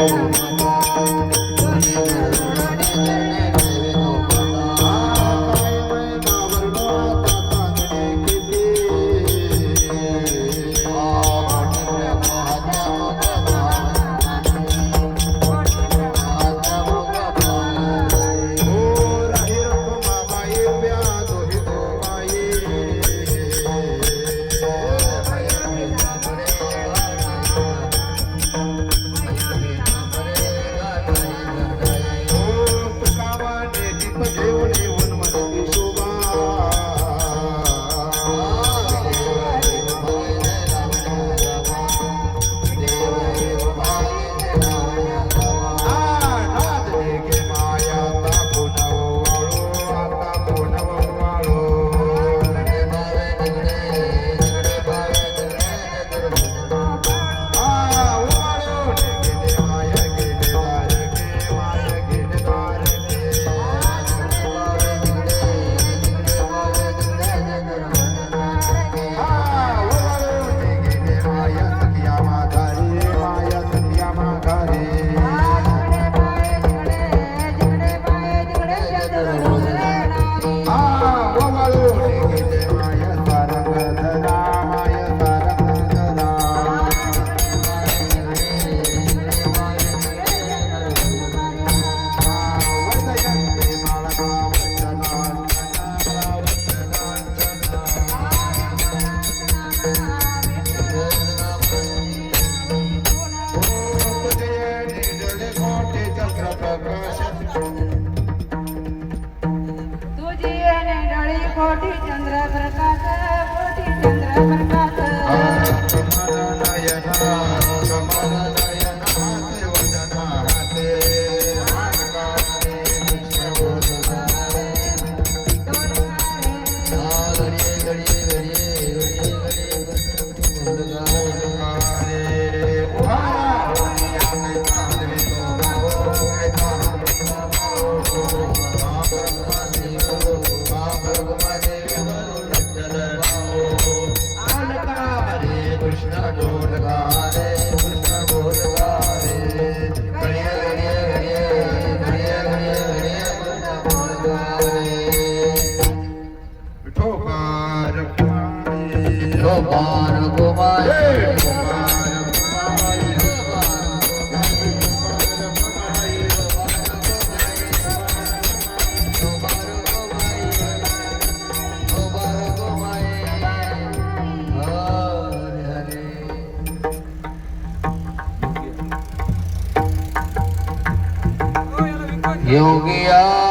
Oh. Amen. कोटि चंद्र प्रकाश कृष्ण गोल कृष्ण गोल भय भय़ वि योगिया